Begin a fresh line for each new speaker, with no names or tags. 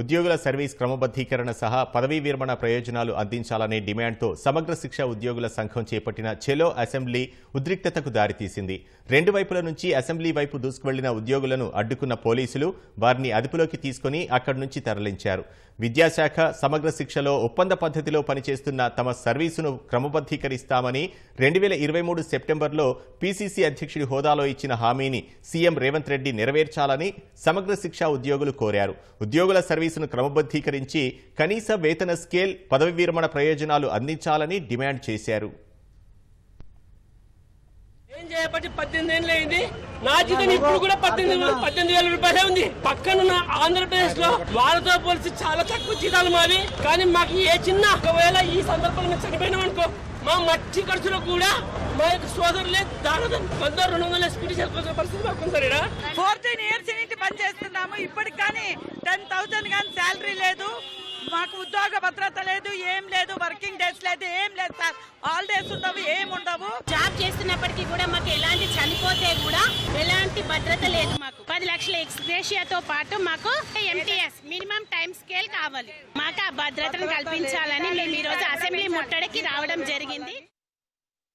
ఉద్యోగుల సర్వీస్ క్రమబద్ధీకరణ సహా పదవీ విరమణ ప్రయోజనాలు అందించాలనే డిమాండ్తో సమగ్ర శిక్ష ఉద్యోగుల సంఘం చేపట్టిన చెలో అసెంబ్లీ ఉద్రిక్తతకు దారితీసింది. రెండు వైపుల నుంచి అసెంబ్లీ వైపు దూసుకువెళ్ళిన ఉద్యోగులను అడ్డుకున్న పోలీసులు వారిని అదుపులోకి తీసుకుని అక్కడి నుంచి తరలించారు. విద్యాశాఖ సమగ్ర శిక్షలో ఒప్పంద పద్ధతిలో పనిచేస్తున్న తమ సర్వీసును క్రమబద్ధీకరిస్తామని రెండు వేల ఇరవై మూడు సెప్టెంబర్లో పీసీసీ అధ్యక్షుడి హోదాలో ఇచ్చిన హామీని సీఎం రేవంత్ రెడ్డి నెరవేర్చాలని సమగ్ర శిక్ష ఉద్యోగులు కోరారు. ఉద్యోగుల సర్వీసును క్రమబద్ధీకరించి కనీస వేతన స్కేల్ పదవి విరమణ ప్రయోజనాలు అందించాలని డిమాండ్ చేశారు.
ఏం చేయబట్టి పద్దెనిమిది ఏళ్ళు అయింది. నా జీతం ఇప్పుడు కూడా పద్దెనిమిది పద్దెనిమిది వేల రూపాయలే ఉంది. పక్కనున్న ఆంధ్రప్రదేశ్లో వాళ్ళతో పోలిసి చాలా తక్కువ జీతాలు మావి. కానీ మాకు ఏ చిన్న ఒకవేళ ఈ సందర్భంలో చనిపోయినాం అనుకో మా మట్టి ఖర్చులో కూడా మా యొక్క సోదరులే దాదాపు వంద రెండు వందల స్కూటీ చేసుకోవాల్సిన పరిస్థితి మాకు సార్.
ఫోర్టీన్ ఇయర్స్ నుంచి పని చేస్తున్నాము? ఇప్పటికి కానీ టెన్ థౌసండ్ కానీ శాలరీ లేదు. మాకు ఉద్యోగ భద్రత లేదు ఏం లేదు వర్కింగ్ డేస్ లేదు ఏం లేదు సార్. హాలిడేస్ ఉండవు ఏం ఉండవు.
జాబ్ చేస్తున్నప్పటికీ కూడా మాకు ఎలాంటి చనిపోతే కూడా ఎలాంటి భద్రత లేదు మాకు. పది లక్షల ఎక్స్గ్రేషియాతో పాటు మాకు ఎంటీఎస్ మినిమం టైం స్కేల్ కావాలి. మాకు ఆ భద్రతను కల్పించాలని మేము ఈ రోజు అసెంబ్లీ ముట్టడికి రావడం జరిగింది.